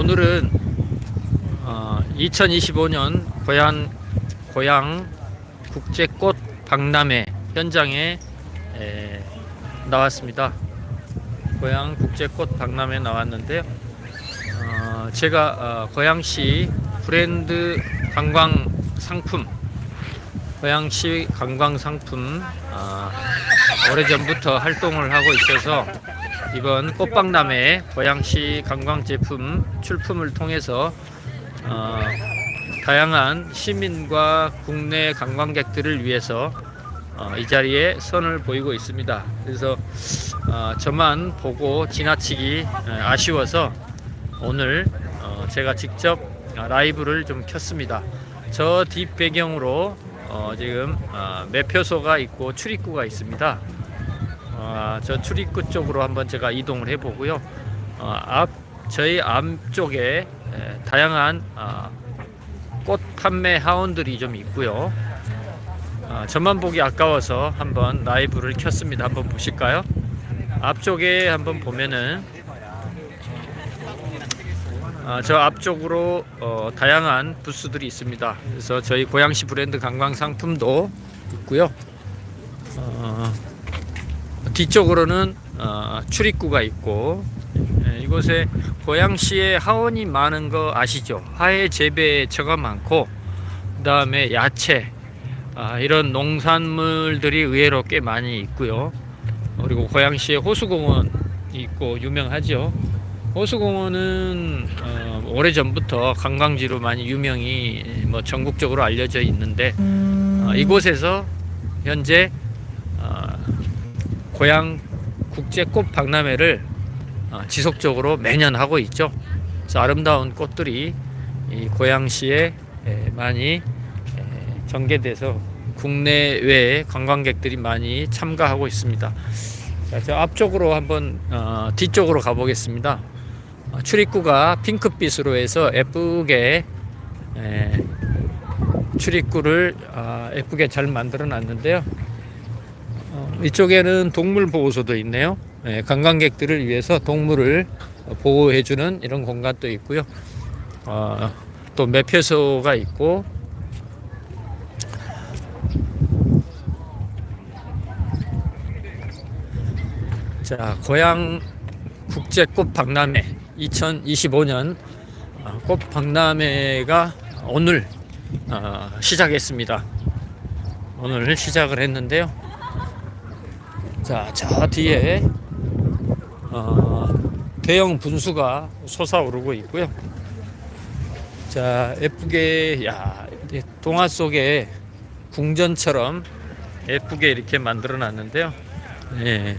오늘은 어, 2025년 고향 고향 국제꽃 박람회 현장에 에, 나왔습니다. 고향 국제꽃 박람회 나왔는데요. 어, 제가 어, 고양시 브랜드 관광 상품 고양시 관광 상품 어, 오래전부터 활동을 하고 있어서 이번 꽃박람회 고양시 관광 제품 출품을 통해서 어, 다양한 시민과 국내 관광객들을 위해서 어, 이 자리에 선을 보이고 있습니다. 그래서 어, 저만 보고 지나치기 에, 아쉬워서 오늘 어, 제가 직접 어, 라이브를 좀 켰습니다. 저 뒷 배경으로 어, 지금 어, 매표소가 있고 출입구가 있습니다. 어, 저 출입구 쪽으로 한번 제가 이동을 해보고요. 어, 앞 저희 앞쪽에 에, 다양한 어, 꽃 판매 하원들이 좀 있고요. 어, 저만 보기 아까워서 한번 라이브를 켰습니다. 한번 보실까요? 앞쪽에 한번 보면은 아, 저 앞쪽으로 어, 다양한 부스들이 있습니다. 그래서 저희 고양시 브랜드 관광 상품도 있고요. 어, 뒤쪽으로는 어, 출입구가 있고 예, 이곳에 고양시에 하원이 많은 거 아시죠? 하해 재배처가 많고 그 다음에 야채 아, 이런 농산물들이 의외로 꽤 많이 있고요. 그리고 고양시에 호수공원이 있고 유명하죠. 호수공원은 어, 오래 전부터 관광지로 많이 유명히 뭐 전국적으로 알려져 있는데 어, 이곳에서 현재 어, 고양 국제 꽃 박람회를 어, 지속적으로 매년 하고 있죠. 그래서 아름다운 꽃들이 이 고양시에 에, 많이 에, 전개돼서 국내외 관광객들이 많이 참가하고 있습니다. 자, 저 앞쪽으로 한번 어, 뒤쪽으로 가보겠습니다. 어, 출입구가 핑크빛으로 해서 예쁘게 에, 출입구를 아, 예쁘게 잘 만들어 놨는데요. 어, 이쪽에는 동물 보호소도 있네요. 예, 관광객들을 위해서 동물을 보호해주는 이런 공간도 있고요. 어, 또 매표소가 있고 자 고향 국제 꽃 박람회 2025년 어, 꽃 박람회가 오늘 어, 시작했습니다. 오늘 시작을 했는데요. 자, 저 뒤에 어, 대형 분수가 솟아오르고 있고요. 자, 예쁘게 야, 이 동화 속의 궁전처럼 예쁘게 이렇게 만들어 놨는데요. 예.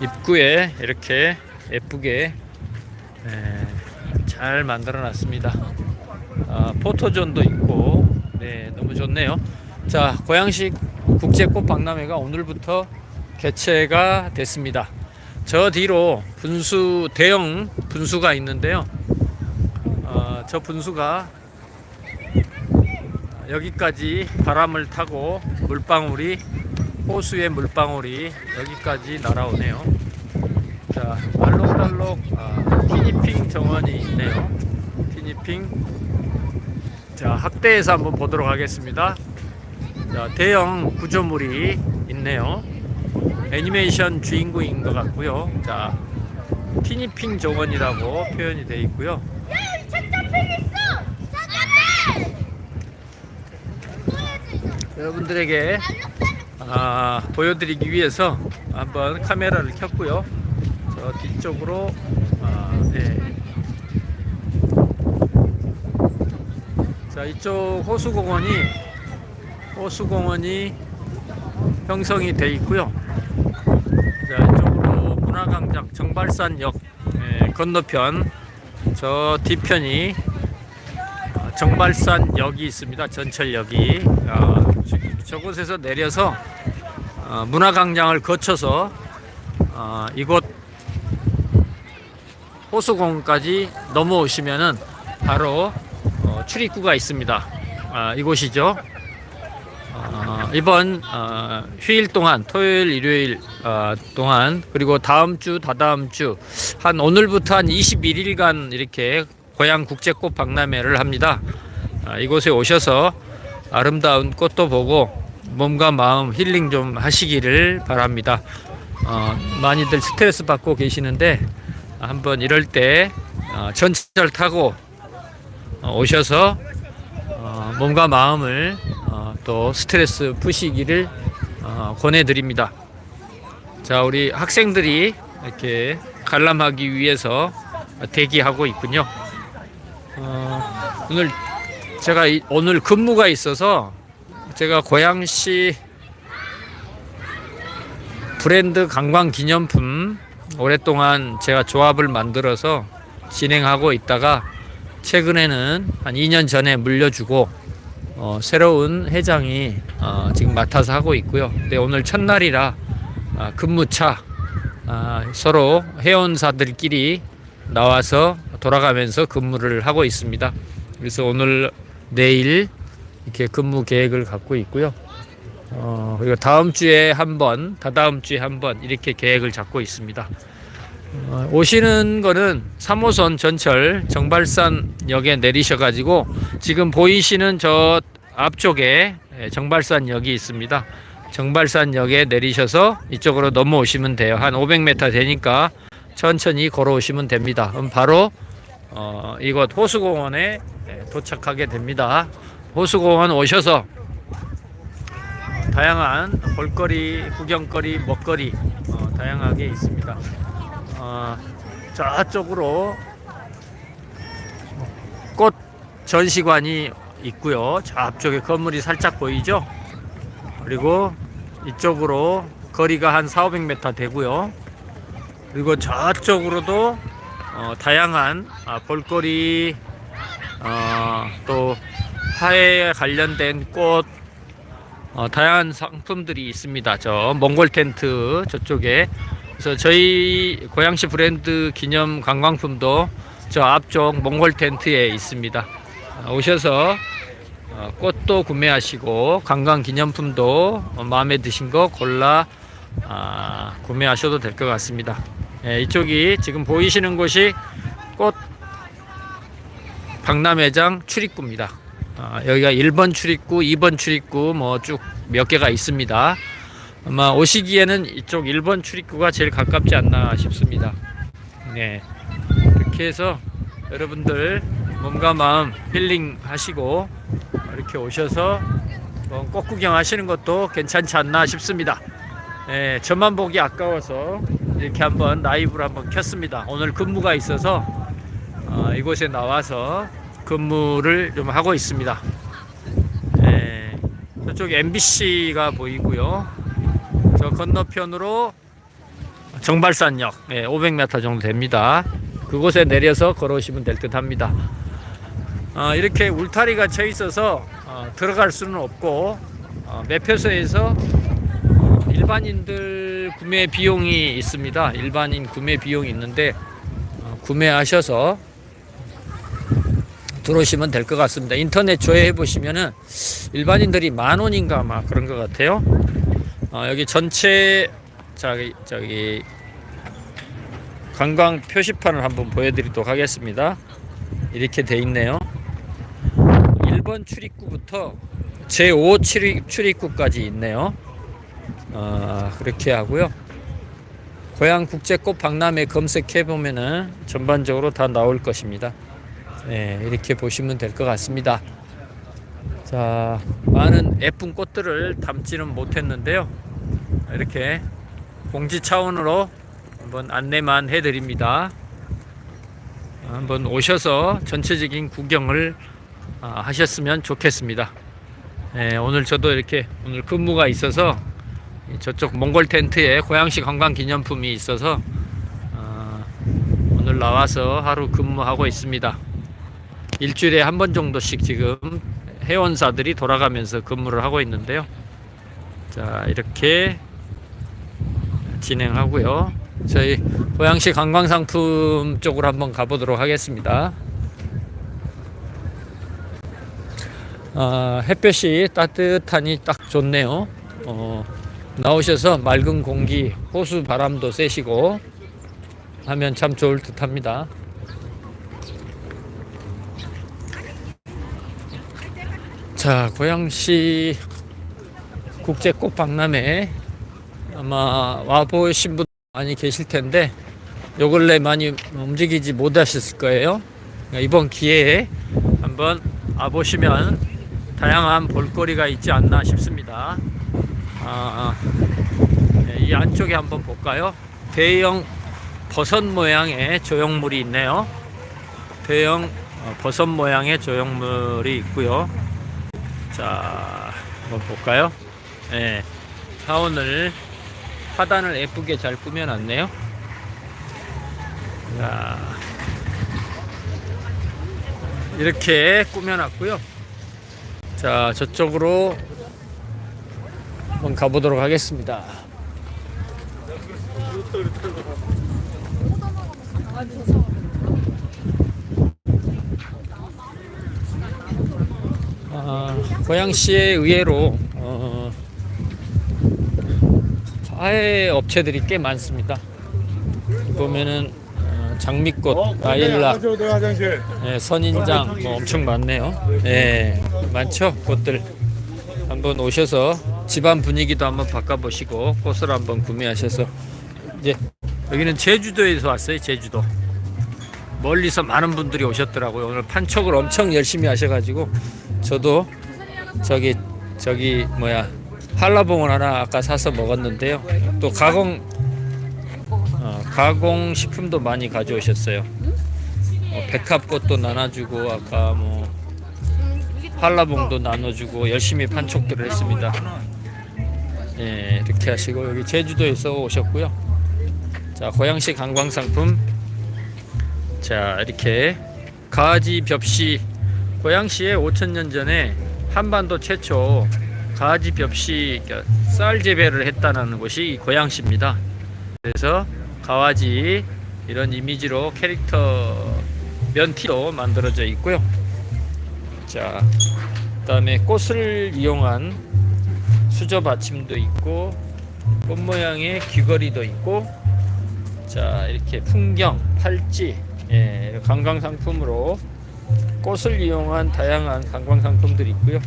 입구에 이렇게 예쁘게 예, 잘 만들어 놨습니다. 아, 포토존도 있고 네, 너무 좋네요. 자, 고양시 국제꽃 박람회가 오늘부터 개최가 됐습니다. 저 뒤로 분수 대형 분수가 있는데요. 어, 저 분수가 여기까지 바람을 타고 물방울이 호수의 물방울이 여기까지 날아오네요. 자, 알록달록 아, 티니핑 정원이 있네요. 티니핑. 자, 학대에서 한번 보도록 하겠습니다. 자, 대형 구조물이 있네요. 애니메이션 주인공인 것 같고요. 자, 티니핑 정원이라고 표현이 되어 있고요. 여러분들에게 아, 보여드리기 위해서 한번 카메라를 켰고요. 저 뒤쪽으로 아, 네. 자 이쪽 호수공원이 호수공원이 형성이 돼 있고요. 자 이쪽으로 문화광장 정발산역 예, 건너편 저 뒤편이 어, 정발산역이 있습니다. 전철역이 어, 저- 저곳에서 내려서 어, 문화광장을 거쳐서 어, 이곳 호수공원까지 넘어오시면은 바로 어, 출입구가 있습니다. 아, 이곳이죠. 어, 이번 어, 휴일 동안 토요일 일요일 어, 동안 그리고 다음 주 다다음 주 한 오늘부터 한 21일간 이렇게 고향 국제꽃 박람회를 합니다. 아, 이곳에 오셔서 아름다운 꽃도 보고 몸과 마음 힐링 좀 하시기를 바랍니다. 어, 많이들 스트레스 받고 계시는데 한번 이럴 때 어, 전철 타고 어, 오셔서 어, 몸과 마음을 어, 또 스트레스 푸시기를 어, 권해드립니다. 자, 우리 학생들이 이렇게 관람하기 위해서 대기하고 있군요. 어, 오늘 제가 이- 오늘 근무가 있어서 제가 고양시 브랜드 관광 기념품 오랫동안 제가 조합을 만들어서 진행하고 있다가 최근에는 한 2년 전에 물려주고 어, 새로운 회장이 어, 지금 맡아서 하고 있고요. 근데 오늘 첫날이라 아, 근무차 아, 서로 회원사들끼리 나와서 돌아가면서 근무를 하고 있습니다. 그래서 오늘 내일 이렇게 근무 계획을 갖고 있고요. 어, 그리고 다음 주에 한 번, 다다음 주에 한 번 이렇게 계획을 잡고 있습니다. 어, 오시는 거는 3호선 전철 정발산역에 내리셔가지고 지금 보이시는 저 앞쪽에 예, 정발산역이 있습니다. 정발산역에 내리셔서 이쪽으로 넘어오시면 돼요. 한 500m 되니까 천천히 걸어오시면 됩니다. 그럼 바로 어, 이곳 호수공원에 예, 도착하게 됩니다. 호수공원 오셔서 다양한 볼거리, 구경거리, 먹거리 어, 다양하게 있습니다. 어, 저쪽으로 꽃 전시관이 있고요. 저 앞쪽에 건물이 살짝 보이죠? 그리고 이쪽으로 거리가 한 4, 500m 되고요. 그리고 저쪽으로도 어, 다양한 아, 볼거리 어, 또 화해에 관련된 꽃 어, 다양한 상품들이 있습니다. 저 몽골 텐트 저쪽에 그래서 저희 고양시 브랜드 기념 관광품도 저 앞쪽 몽골 텐트에 있습니다. 어, 오셔서 어, 꽃도 구매하시고 관광 기념품도 어, 마음에 드신 거 골라 아, 구매하셔도 될 것 같습니다. 예, 이쪽이 지금 보이시는 곳이 꽃 박람회장 출입구입니다. 아, 여기가 1번 출입구, 2번 출입구 뭐 쭉 몇 개가 있습니다. 아마 오시기에는 이쪽 1번 출입구가 제일 가깝지 않나 싶습니다. 네. 이렇게 해서 여러분들 몸과 마음 힐링 하시고 이렇게 오셔서 뭐꽃 구경하시는 것도 괜찮지 않나 싶습니다. 네, 저만 보기 아까워서 이렇게 한번 라이브를 한번 켰습니다. 오늘 근무가 있어서 어, 이곳에 나와서 근무를 좀 하고 있습니다. 네, 저쪽 MBC가 보이고요. 저 건너편으로 정발산역 예, 500m 정도 됩니다. 그곳에 내려서 걸어오시면 될 듯 합니다. 어, 이렇게 울타리가 쳐 있어서 어, 들어갈 수는 없고 어, 매표소에서 어, 일반인들 구매 비용이 있습니다. 일반인 구매 비용이 있는데 어, 구매하셔서 들어오시면 될 것 같습니다. 인터넷 조회해 보시면은 일반인들이 만 원인가 막 그런 것 같아요. 어, 여기 전체 저기 저기 관광 표시판을 한번 보여드리도록 하겠습니다. 이렇게 돼 있네요. 1번 출입구부터 제5 출입, 출입구까지 있네요. 어, 그렇게 하고요. 고향 국제꽃 박람회 검색해 보면은 전반적으로 다 나올 것입니다. 네, 이렇게 보시면 될 것 같습니다. 자, 많은 예쁜 꽃들을 담지는 못했는데요. 이렇게 공지 차원으로 한번 안내만 해드립니다. 한번 오셔서 전체적인 구경을 아, 하셨으면 좋겠습니다. 네, 오늘 저도 이렇게 오늘 근무가 있어서 저쪽 몽골 텐트에 고양시 관광 기념품이 있어서 어, 오늘 나와서 하루 근무하고 있습니다. 일주일에 한 번 정도씩 지금 회원사들이 돌아가면서 근무를 하고 있는데요. 자, 이렇게 진행하고요. 저희 고양시 관광상품 쪽으로 한번 가보도록 하겠습니다. 아, 햇볕이 따뜻하니 딱 좋네요. 어, 나오셔서 맑은 공기, 호수 바람도 쐬시고 하면 참 좋을 듯 합니다. 자, 고양시 국제 꽃박람회 아마 와 보신 분 많이 계실 텐데 요 근래 많이 움직이지 못하셨을 거예요. 그러니까 이번 기회에 한번 와 보시면 다양한 볼거리가 있지 않나 싶습니다. 아, 네, 이 안쪽에 한번 볼까요? 대형 버섯 모양의 조형물이 있네요. 대형 어, 버섯 모양의 조형물이 있고요. 자, 한번 볼까요? 네, 사원을 하단을 예쁘게 잘 꾸며놨네요. 자, 이렇게 꾸며놨고요. 자, 저쪽으로 한번 가보도록 하겠습니다. 아, 고양시에 의외로 어, 화해 업체들이 꽤 많습니다. 보면은 어, 장미꽃, 라일락, 네, 화장실. 예, 선인장 뭐 엄청 많네요. 예, 많죠 꽃들. 한번 오셔서 집안 분위기도 한번 바꿔보시고 꽃을 한번 구매하셔서 이제 여기는 제주도에서 왔어요. 제주도. 멀리서 많은 분들이 오셨더라고요. 오늘 판촉을 엄청 열심히 하셔가지고 저도 저기 저기 뭐야 한라봉을 하나 아까 사서 먹었는데요. 또 가공 어, 가공 식품도 많이 가져오셨어요. 어, 백합꽃도 나눠주고 아까 뭐 한라봉도 나눠주고 열심히 판촉들을 했습니다. 예, 이렇게 하시고 여기 제주도에서 오셨고요. 자, 고양시 관광 상품. 자, 이렇게 가지 벽시 고양시에 5천년 전에 한반도 최초 가지 벽시 그러니까 쌀 재배를 했다는 곳이 이 고양시입니다. 그래서 가와지 이런 이미지로 캐릭터 면티로 만들어져 있고요. 자, 그다음에 꽃을 이용한 수저 받침도 있고 꽃 모양의 귀걸이도 있고 자 이렇게 풍경 팔찌 예, 관광 상품으로 꽃을 이용한 다양한 관광 상품들이 있고요.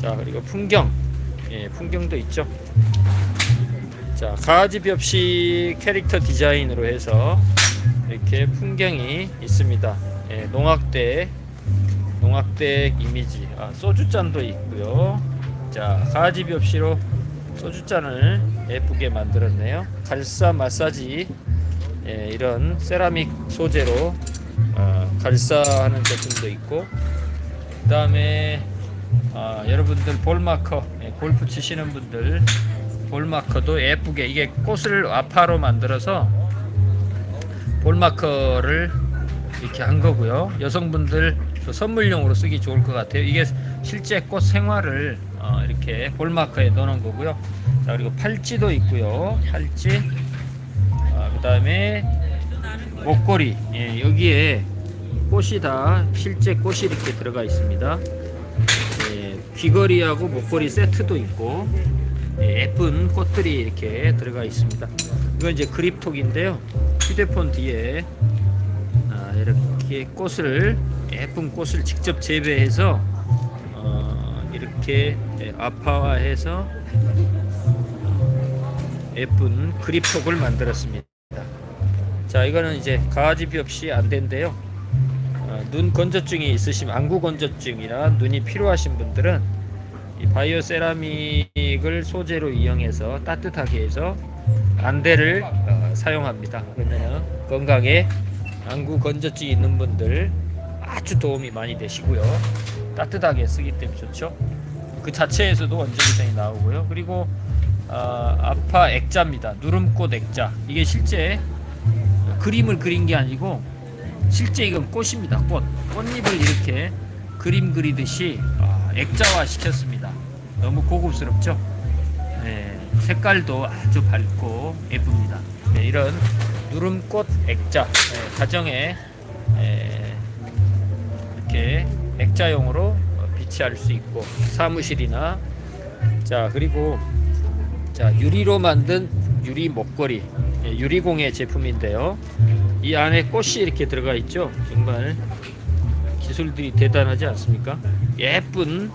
자 그리고 풍경 예, 풍경도 있죠. 자 가지 벽시 캐릭터 디자인으로 해서 이렇게 풍경이 있습니다. 예, 농악대 농악대 이미지 아, 소주잔도 있고요. 자 가지 벽시로 소주잔을 예쁘게 만들었네요. 갈사 마사지 예, 이런 세라믹 소재로 어, 갈사하는 제품도 있고 그 다음에 아, 여러분들 볼마커 예, 골프 치시는 분들 볼마커도 예쁘게 이게 꽃을 와파로 만들어서 볼마커를 이렇게 한 거고요. 여성분들 또 선물용으로 쓰기 좋을 것 같아요. 이게 실제 꽃 생화를 어, 이렇게 볼마커에 넣어놓은 거고요. 자 그리고 팔찌도 있고요. 팔찌. 그 다음에 목걸이. 예, 여기에 꽃이 다 실제 꽃이 이렇게 들어가 있습니다. 예, 귀걸이하고 목걸이 세트도 있고 예, 예쁜 꽃들이 이렇게 들어가 있습니다 이건 이제 그립톡인데요 휴대폰 뒤에 아, 이렇게 꽃을 예쁜 꽃을 직접 재배해서 어, 이렇게 예, 아파화해서 예쁜 그립톡을 만들었습니다. 자, 이거는 이제 가지비 없이 안 된대요. 어, 눈 건조증이 있으시면 안구 건조증이나 눈이 필요하신 분들은 이 바이오 세라믹을 소재로 이용해서 따뜻하게 해서 안대를 어, 사용합니다. 그러면 건강에 안구 건조증 있는 분들 아주 도움이 많이 되시고요. 따뜻하게 쓰기 때문에 좋죠. 그 자체에서도 원적외선이 나오고요. 그리고 아, 아파 액자입니다. 누름꽃 액자. 이게 실제 그림을 그린 게 아니고 실제 이건 꽃입니다. 꽃. 꽃잎을 이렇게 그림 그리듯이 아, 액자화 시켰습니다. 너무 고급스럽죠? 네, 색깔도 아주 밝고 예쁩니다. 네, 이런 누름꽃 액자 네, 가정에 에, 이렇게 액자용으로 배치할 수 있고 사무실이나 자 그리고 자 유리로 만든 유리 목걸이 예, 유리공예 제품인데요. 이 안에 꽃이 이렇게 들어가 있죠. 정말 기술들이 대단하지 않습니까? 예쁜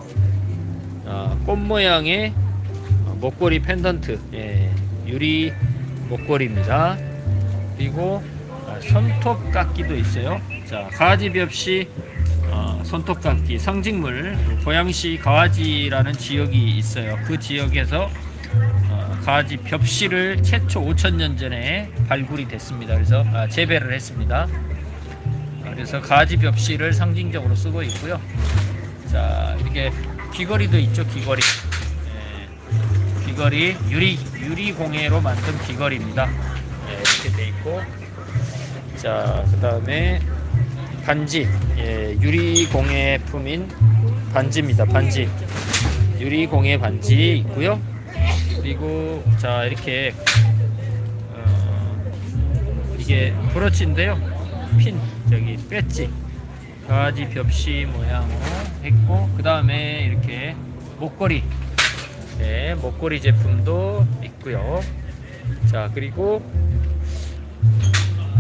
아, 꽃 모양의 어, 목걸이 펜던트 예, 유리 목걸이입니다. 그리고 아, 손톱깎이도 있어요. 자 가지비 없이 어, 손톱깎이 상징물 고양시 가와지라는 지역이 있어요. 그 지역에서 어, 가지 벽시를 최초 5천년 전에 발굴이 됐습니다. 그래서 아, 재배를 했습니다. 아, 그래서 가지 벽시를 상징적으로 쓰고 있고요. 자 이렇게 귀걸이도 있죠. 귀걸이. 예, 귀걸이 유리 유리 공예로 만든 귀걸이입니다. 예, 이렇게 돼 있고 자 그 다음에 반지 예, 유리 공예품인 반지입니다. 반지 유리 공예 반지 있고요. 그리고 자 이렇게 어, 이게 브로치인데요. 핀 저기 배지 가지 벽시 모양으로 했고 그 다음에 이렇게 목걸이 네, 목걸이 제품도 있고요. 자 그리고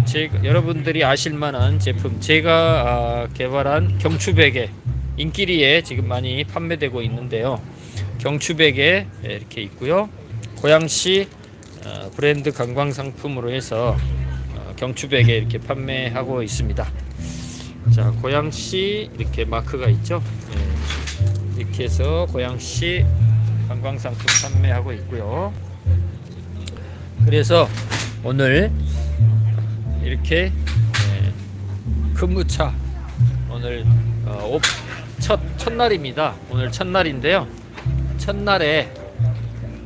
제 여러분들이 아실 만한 제품 제가 아, 개발한 경추베개 인기리에 지금 많이 판매되고 있는데요. 경추베개 예, 이렇게 있고요. 고양시 어, 브랜드 관광 상품으로 해서 어, 경추베개 이렇게 판매하고 있습니다. 자 고양시 이렇게 마크가 있죠. 예, 이렇게 해서 고양시 관광 상품 판매하고 있고요. 그래서 오늘 이렇게 예, 근무차 오늘 어, 옵, 첫 첫날입니다. 오늘 첫날인데요. 첫날에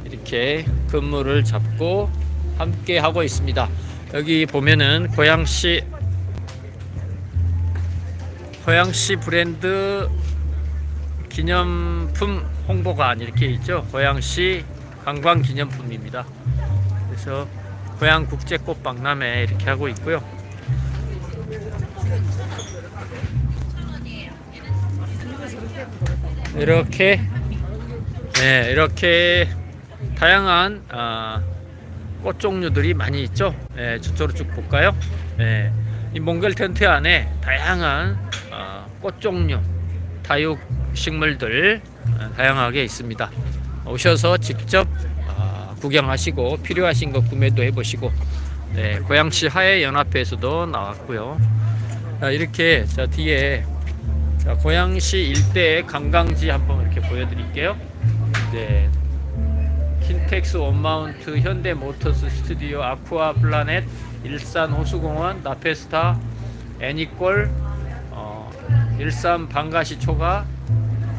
이렇게 근무를 잡고 함께 하고 있습니다. 여기 보면은 고양시 고양시 브랜드 기념품 홍보관 이렇게 있죠. 고양시 관광 기념품입니다. 그래서 고양 국제 꽃박람회 이렇게 하고 있고요. 이렇게 네, 이렇게 다양한 아, 꽃 종류들이 많이 있죠. 네, 저쪽으로 쭉 볼까요? 네, 이 몽골 텐트 안에 다양한 아, 꽃 종류, 다육 식물들 아, 다양하게 있습니다. 오셔서 직접 아, 구경하시고 필요하신 거 구매도 해보시고 네, 고양시 하해 연합회에서도 나왔고요. 자, 이렇게 자 뒤에 자, 고양시 일대의 관광지 한번 이렇게 보여드릴게요. 네. 킨텍스 원마운트, 현대모터스 스튜디오, 아쿠아 플라넷, 일산 호수공원, 나페스타, 애니꼴, 어, 일산 방가시 초가,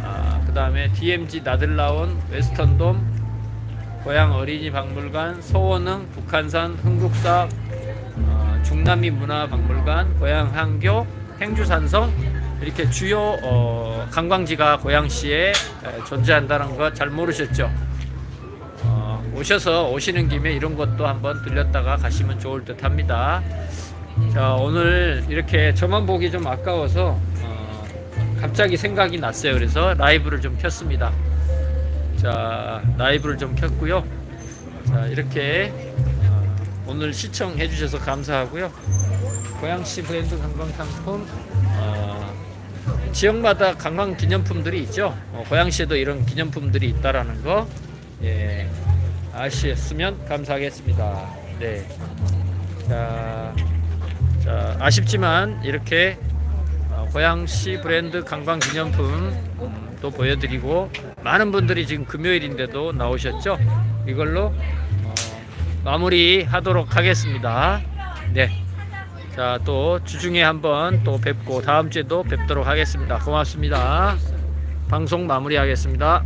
아, 그 다음에 DMG 나들라온, 웨스턴돔, 고향 어린이 박물관, 소원흥, 북한산, 흥국사, 어, 중남미 문화박물관, 고향 항교, 행주산성 이렇게 주요 어, 관광지가 고양시에 에, 존재한다는 거잘 모르셨죠? 어, 오셔서 오시는 김에 이런 것도 한번 들렸다가 가시면 좋을 듯 합니다. 자, 오늘 이렇게 저만 보기 좀 아까워서 어, 갑자기 생각이 났어요. 그래서 라이브를 좀 켰습니다. 자, 라이브를 좀 켰고요. 자, 이렇게 어, 오늘 시청해 주셔서 감사하고요. 고양시 브랜드 관광 상품 어, 지역마다 관광 기념품들이 있죠. 어, 고양시에도 이런 기념품들이 있다라는 거 예, 아셨으면 감사하겠습니다. 네. 자, 자 아쉽지만 이렇게 어, 고양시 브랜드 관광 기념품 음, 또 보여드리고 많은 분들이 지금 금요일인데도 나오셨죠. 이걸로 어, 마무리하도록 하겠습니다. 네. 자, 또 주중에 한번 또 뵙고 다음 주에도 뵙도록 하겠습니다. 고맙습니다. 방송 마무리하겠습니다.